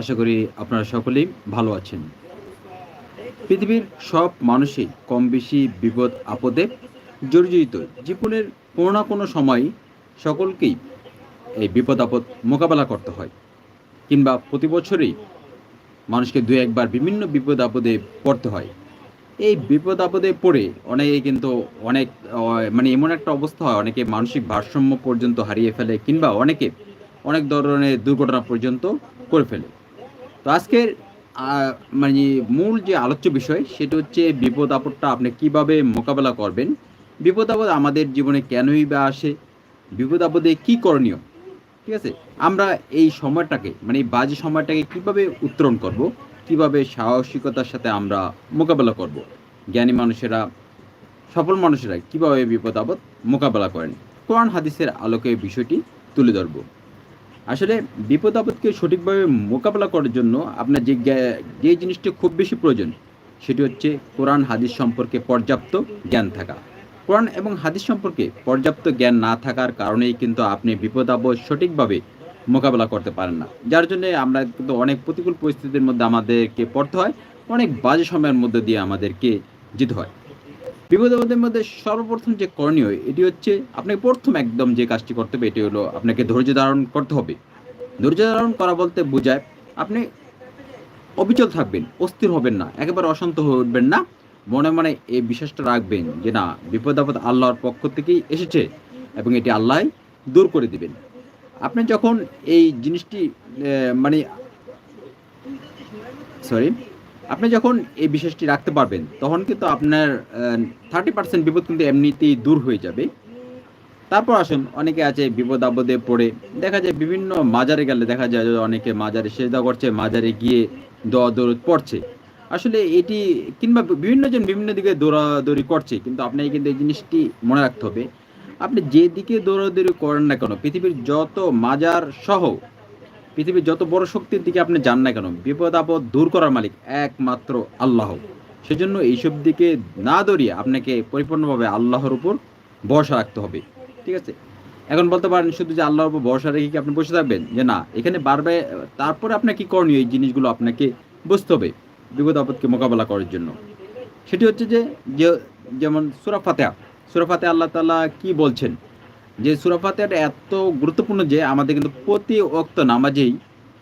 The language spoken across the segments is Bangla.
আশা করি আপনারা সকলেই ভালো আছেন। পৃথিবীর সব মানুষই কম বেশি বিপদ, আপদে জর্জরিত। জীবনের কোনো না কোনো সময় সকলকেই এই বিপদ, আপদ মোকাবেলা করতে হয়। কিংবা প্রতি বছরই মানুষকে দু একবার বিভিন্ন বিপদ, আপদে পড়তে হয়। এই বিপদ, আপদে পড়ে অনেকে কিন্তু অনেক মানে এমন একটা অবস্থা হয়, অনেকে মানসিক ভারসাম্য পর্যন্ত হারিয়ে ফেলে, কিংবা অনেকে অনেক ধরনের দুর্ঘটনা পর্যন্ত করে ফেলে। তো আজকের মানে মূল যে আলোচ্য বিষয়, সেটা হচ্ছে বিপদ আপদটা আপনি কীভাবে মোকাবেলা করবেন? বিপদ আপদ আমাদের জীবনে কেনই বা আসে? বিপদ আপদে কী করণীয়? ঠিক আছে? আমরা এই সময়টাকে মানে এই বাজে সময়টাকে কীভাবে উত্তরণ করব? কীভাবে সাহসিকতার সাথে আমরা মোকাবেলা করব? জ্ঞানী মানুষেরা, সফল মানুষেরা কীভাবে বিপদ আপদ মোকাবেলা করেন? কোরআন হাদিসের আলোকে বিষয়টি তুলে ধরব। আসলে বিপদ আপদকে সঠিকভাবে মোকাবেলা করার জন্য আপনার যে যে জিনিসটি খুব বেশি প্রয়োজন, সেটি হচ্ছে কোরআন, হাদিস সম্পর্কে পর্যাপ্ত জ্ঞান থাকা। কোরআন এবং হাদিস সম্পর্কে পর্যাপ্ত জ্ঞান না থাকার কারণেই কিন্তু আপনি বিপদ আপদ সঠিকভাবে মোকাবেলা করতে পারেন না। যার জন্য আমরা কিন্তু অনেক প্রতিকূল পরিস্থিতির মধ্যে আমাদেরকে পড়তে হয়, অনেক বাজে সময়ের মধ্যে দিয়ে আমাদেরকে যেতে হয়। বিপদ আপদের মধ্যে সর্বপ্রথম যে করণীয়, এটি হচ্ছে আপনাকে প্রথম একদম যে কাজটি করতে হবে, এটি হলো আপনাকে ধৈর্য ধারণ করতে হবে। ধৈর্য ধারণ করা বলতে বোঝায় আপনি অবিচল থাকবেন, অস্থির হবেন না, একেবারে অশান্ত হয়ে উঠবেন না। মনে মনে এই বিশ্বাসটা রাখবেন যে না বিপদ আপদ আল্লাহর পক্ষ থেকেই এসেছে এবং এটি আল্লাহ দূর করে দিবেন। আপনি যখন এই জিনিসটি মানে সরি আপনি যখন এই বিশেষটি রাখতে পারবেন, তখন কিন্তু আপনার থার্টি পার্সেন্ট বিপদ কিন্তু এমনিতেই দূর হয়ে যাবে। তারপর আসুন, অনেকে আছে বিপদ আপদে পড়ে। দেখা যায় বিভিন্ন মাজারে গেলে দেখা যায় অনেকে মাজারে সেজদা করছে, মাজারে গিয়ে দোয়া দৌড় পড়ছে। আসলে এটি কিংবা বিভিন্ন জন বিভিন্ন দিকে দৌড়াদৌড়ি করছে, কিন্তু আপনাকে কিন্তু এই জিনিসটি মনে রাখতে হবে। আপনি যেদিকে দৌড়াদৌড়ি করেন না কেন, পৃথিবীর যত মাজার সহ পৃথিবীর যত বড় শক্তির দিকে আপনি যান না কেন, বিপদ আপদ দূর করার মালিক একমাত্র আল্লাহ। সেজন্য এইসব দিকে না দৌড়িয়ে আপনাকে পরিপূর্ণভাবে আল্লাহর উপর ভরসা রাখতে হবে। ঠিক আছে? এখন বলতে পারেন, শুধু যে আল্লাহর উপর ভরসা রেখে কি আপনি বসে থাকবেন? যে না, এখানে বারবার, তারপরে আপনার কি করণীয় এই জিনিসগুলো আপনাকে বুঝতে হবে বিপদ আপদকে মোকাবেলা করার জন্য। সেটি হচ্ছে যে যেমন সুরা ফাতেহা। সুরা ফাতেহা আল্লাহ তাআলা কি বলছেন? যে সুরা ফাতেহাটা এত গুরুত্বপূর্ণ যে আমাদের কিন্তু প্রতি অক্ত নামাজেই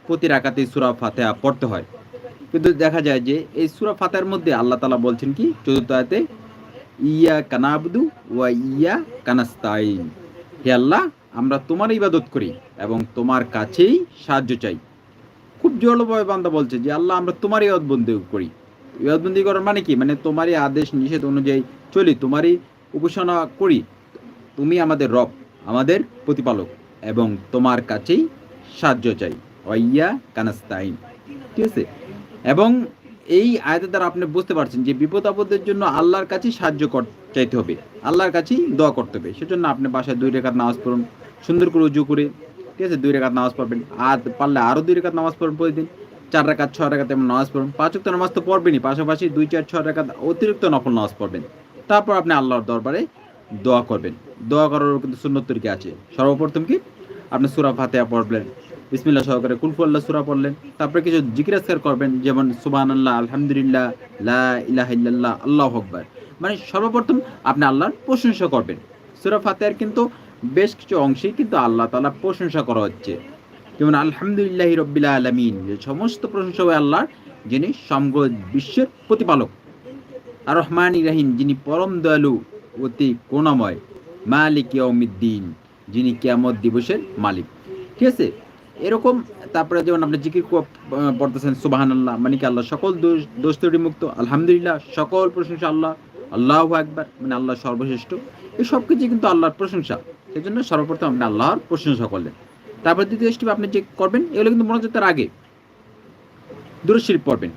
প্রতি রাকাতেই সুরা ফাতেহা পড়তে হয়। কিন্তু দেখা যায় যে এই সুরা ফাতেহার মধ্যে আল্লাহ তালা বলছেন কি? চতুর্থ আয়াতে ইয়া কানাবদু ওয়া ইয়া কানাস্তাইন হে আল্লাহ, আমরা তোমার ইবাদত করি এবং তোমার কাছেই সাহায্য চাই। খুব জলভাবে বান্দা বলছে যে, আল্লাহ, আমরা তোমারই ইবাদবন্দি করি। ইবাদবন্দি করার মানে কি? মানে তোমারই আদেশ, নিষেধ অনুযায়ী চলি, তোমারই উপাসনা করি। তুমি আমাদের রব। আমাদের প্রতিপালক এবং তোমার কাছেই সাহায্য চাই। অইয়া কানাস্তাইন। ঠিক আছে? এবং এই আয়াতের দ্বারা আপনি বুঝতে পারছেন যে বিপদ আপদের জন্য আল্লাহর কাছেই সাহায্য কর- চাইতে হবে। আল্লাহর কাছেই দোয়া করতে হবে। সেজন্য আপনি বাসায় দুই রেখাত নামাজ পড়ুন, সুন্দর করে উজু করে, ঠিক আছে, দুই রেখাত নামাজ পড়বেন। আর পারলে আরও দুই রেখাত নামাজ পড়ুন প্রতিদিন। চার রেখাত, ছয় রেখাত এমন নামাজ পড়ুন। পাঁচ ওয়াক্ত নামাজ তো পড়বেনই। পাশাপাশি দুই, চার, ছয় রেখাত অতিরিক্ত নফল নামাজ পড়বেন। তারপর আপনি আল্লাহর দরবারে দোয়া করবেন। দোয়া করারও কিন্তু সুন্নত তরিকা আছে। সর্বপ্রথম কি? আপনি সুরা ফাতেহা পড়বেন বিসমিল্লাহ সহকারে কুলফুল্লাহ সুরা পড়লেন। তারপরে কিছু জিকিরাজকার করবেন, যেমন সুবাহ আল্লাহ আলহামদুলিল্লাহ, লা আল্লাহু আকবার। মানে সর্বপ্রথম আপনি আল্লাহর প্রশংসা করবেন। সুরা ফাতেহার কিন্তু বেশ কিছু অংশেই কিন্তু আল্লাহ তাআলা প্রশংসা করা হচ্ছে। যেমন আলহামদুলিল্লাহ রব্বিল আলামিন, যে সমস্ত প্রশংসা হয় আল্লাহর, যিনি সমগ্র বিশ্বের প্রতিপালক। আর রহমান ইরাহিম যিনি পরম দয়ালু। অতি করুণাময় মালিক ইয়াউমিদ্দিন, যিনি কিয়ামত দিবসের মালিক। ঠিক আছে? এরকম, তারপরে যেমন আপনি জিকির পড়তেছেন সুবাহান আল্লাহ মানে কি আল্লাহ সকল দোষ দোষ মুক্ত, আলহামদুলিল্লাহ, সকল প্রশংসা আল্লাহ আল্লাহ একবার মানে আল্লাহ সর্বশ্রেষ্ঠ। এই সব কিছু কিন্তু আল্লাহর প্রশংসা। সেই জন্য সর্বপ্রথম আপনি আল্লাহর প্রশংসা করলেন। তারপর দ্বিতীয় স্টেপ আপনি যে করবেন, এগুলো কিন্তু মনোযোগ তার আগে দুরুদ শরীফ পড়বেন।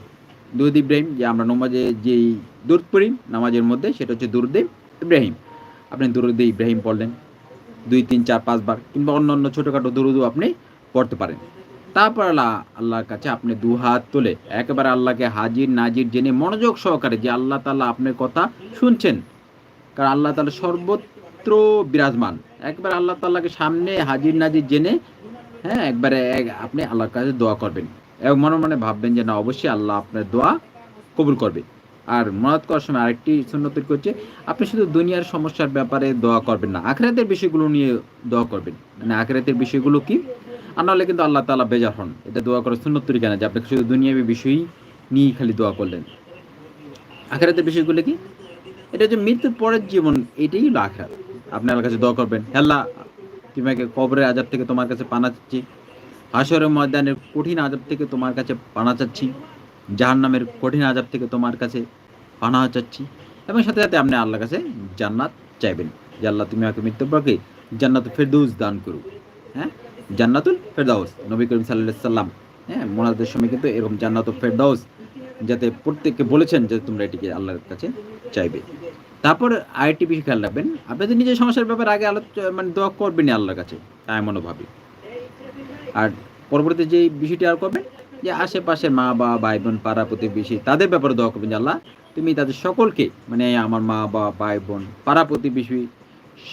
দুরুদ ইব্রাহিম, যে আমরা নমাজে যেই দুরুদ পড়ি, নামাজের মধ্যে, সেটা হচ্ছে দুরুদে ইব্রাহিম। আপনি দুরুদে ইব্রাহিম পড়লেন। দুই, তিন, চার পাঁচবার কিংবা অন্য অন্য ছোটোখাটো দুরুদও আপনি পড়তে পারেন। তারপর আল্লাহ, আল্লাহর কাছে আপনি দু হাত তুলে একেবারে আল্লাহকে হাজির, নাজির জেনে মনোযোগ সহকারে যে আল্লাহ তাআলা আপনার কথা শুনছেন। কারণ আল্লাহ তাআলা সর্বত্র বিরাজমান। একবার আল্লাহ তাআলাকে সামনে হাজির, নাজির জেনে হ্যাঁ একবারে এক- আপনি আল্লাহর কাছে দোয়া করবেন। এবং মনে মনে ভাববেন যে না, অবশ্যই আল্লাহ আপনার দোয়া কবুল করবে। আর মনাত করার সময় আরেকটি সুন্নত করছে, আপনি শুধু দুনিয়ার সমস্যার ব্যাপারে দোয়া করবেন না, আখরাতের বিষয়গুলো নিয়ে দোয়া করবেন। মানে আখরাতের বিষয়গুলো কি? আর নাহলে কিন্তু আল্লাহ তাআলা বেজার হন। এটা দোয়া করার সুন্নত তরিকা না যে আপনি শুধু দুনিয়াবী বিষয়ই নিয়ে খালি দোয়া করলেন। আখরাতের বিষয়গুলো কি? এটা হচ্ছে মৃত্যুর পরের জীবন, এটাই হলো আখরাত। আপনার কাছে দোয়া করবেন আল্লাহ, তুমি আগে কবরের আজাব থেকে তোমার কাছে পানা চাচ্ছি, হাসরের ময়দানের কঠিন আজাব থেকে তোমার কাছে পানা চাচ্ছি। জাহান্নামের কঠিন আজাব থেকে তোমার কাছে পানা চাচ্ছি। এবং সাথে সাথে আপনি আল্লাহর কাছে জান্নাত চাইবেন। যে আল্লাহ, তুমি আমাকে মৃত্যুর পরকে জান্নাত ফেরদৌস দান করু হ্যাঁ? জান্নাতুল ফেরদাউস নবী করিম সাল্লাহ সাল্লাম হ্যাঁ মোনাদের সময় কিন্তু এরকম জান্নাতুল ফেরদাউস যাতে প্রত্যেককে বলেছেন যে তোমরা এটিকে আল্লাহর কাছে চাইবে। তারপর আরেকটি বিষয় খেয়াল রাখবেন আপনাদের নিজের সমস্যার ব্যাপারে আগে আলোচ মানে দোয়া করবেন আল্লাহর কাছে, তাই মনোভাবে আর পরবর্তী যে বিষয়টি আর করবেন যে আশেপাশে মা বাবা ভাই বোন পাড়া প্রতিবেশী, তাদের ব্যাপারে দোয়া করবেন আল্লাহ, তুমি তাদের সকলকে মানে আমার মা বাবা ভাই বোন পাড়া প্রতিবেশী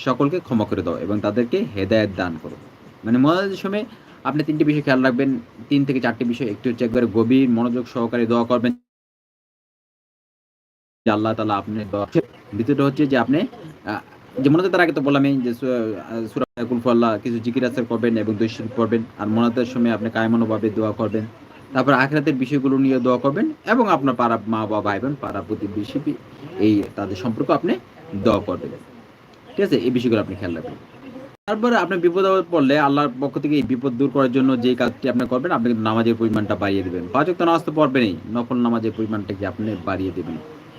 সকলকে ক্ষমা করে দাও এবং তাদেরকে হেদায়েত দান করো। মানে মনোযোগের সময় আপনি তিনটি বিষয় খেয়াল রাখবেন, তিন থেকে চারটি বিষয় একটু হচ্ছে একবারে গভীর মনোযোগ সহকারে দোয়া করবেন। আল্লাহ তালা আপনি দ্বিতীয়টা হচ্ছে যে আপনি যে মনে তার আগে তো বললাম যে সুরা কুলফাল্লাহ কিছু জিকির আসার করবেন এবং দৈশিক করবেন আর মনাতের সময় আপনি কায়মনোভাবে দোয়া করবেন। তারপর আখরাতের বিষয়গুলো নিয়ে দোয়া করবেন এবং আপনার পাড়া মা বাবা ভাই বোন পাড়া প্রতিবেশী এই তাদের সম্পর্ক আপনি দোয়া করবেন। ঠিক আছে? এই বিষয়গুলো আপনি খেয়াল রাখবেন। তারপরে আপনি বিপদ পড়লে আল্লাহর পক্ষ থেকে এই বিপদ দূর করার জন্য যে কাজটি আপনি করবেন, আপনি কিন্তু নামাজের পরিমাণটা বাড়িয়ে দেবেন। পাঁচ ওয়াক্ত নামাজ তো পড়বেনই। নফল নামাজের পরিমাণটাকে আপনি বাড়িয়ে দেবেন?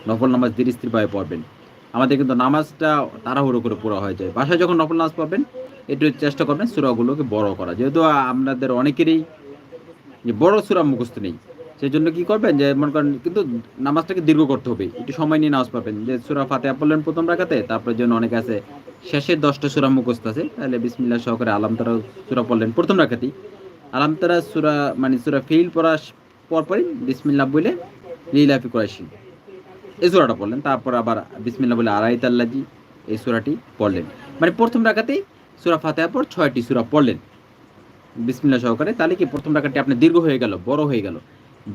নফল নামাজ ধীরে স্থিরভাবে পড়বেন। আমাদের কিন্তু নামাজটা তাড়াহুড়ো করে পড়া হয়ে যায়। বাসায় যখন নফল নামাজ পড়বেন, একটু চেষ্টা করবেন সুরাগুলোকে বড় করা। যেহেতু আপনাদের অনেকেরই যে বড় সুরা মুখস্থ নেই। সেই জন্য কি করবেন যে, মনে করেন কিন্তু নামাজটাকে দীর্ঘ করতে হবে। একটু সময় নিয়ে নামাজ পাবেন যে সুরা ফাতেহা পড়লেন প্রথম রাখাতে তারপরে জন্য অনেকে আছে শেষের দশটা সুরা মুখস্থ আছে, তাহলে বিসমিল্লা সহকারে আলাম তারা সুরা পড়লেন প্রথম রাখাতেই আলাম তারা সুরা মানে সুরা ফেইল পড়ার পরপরই বিসমিল্লাহ বলে, লীলাফি করাইছি এই সুরাটা পড়লেন, তারপর আবার বিসমিল্লাহ বলে আড়াইত আল্লাজি এই সুরাটি পড়লেন। মানে প্রথম রাখাতেই সুরা ফাতেহা পর ছয়টি সুরা পড়লেন। বিসমিল্লাহ সহকারে, তাহলে কি প্রথম রাখাটি আপনি দীর্ঘ হয়ে গেল, বড় হয়ে গেল?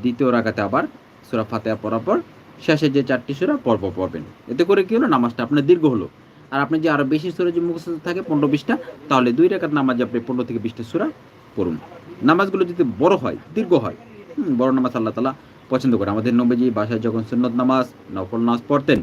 দ্বিতীয় রাখাতে আবার সুরা ফাতেহা পড়ার পর শেষে যে চারটি সুরা পর্ব পড়বেন। এতে করে কি হলো? নামাজটা আপনার দীর্ঘ হলো। আর আপনি যে আরও বেশি সুরা যে মুখস্থ থাকে পনেরো বিশটা, তাহলে দুই রেখার নামাজ আপনি পনেরো থেকে বিশটা সুরা পড়ুন। নামাজগুলো যদি বড় হয়, দীর্ঘ হয় বড় নামাজ আল্লাহ তালা পছন্দ করে। আমাদের নবীজি বাসায় যখন সুন্নত নামাজ, নফল নামাজ পড়তেন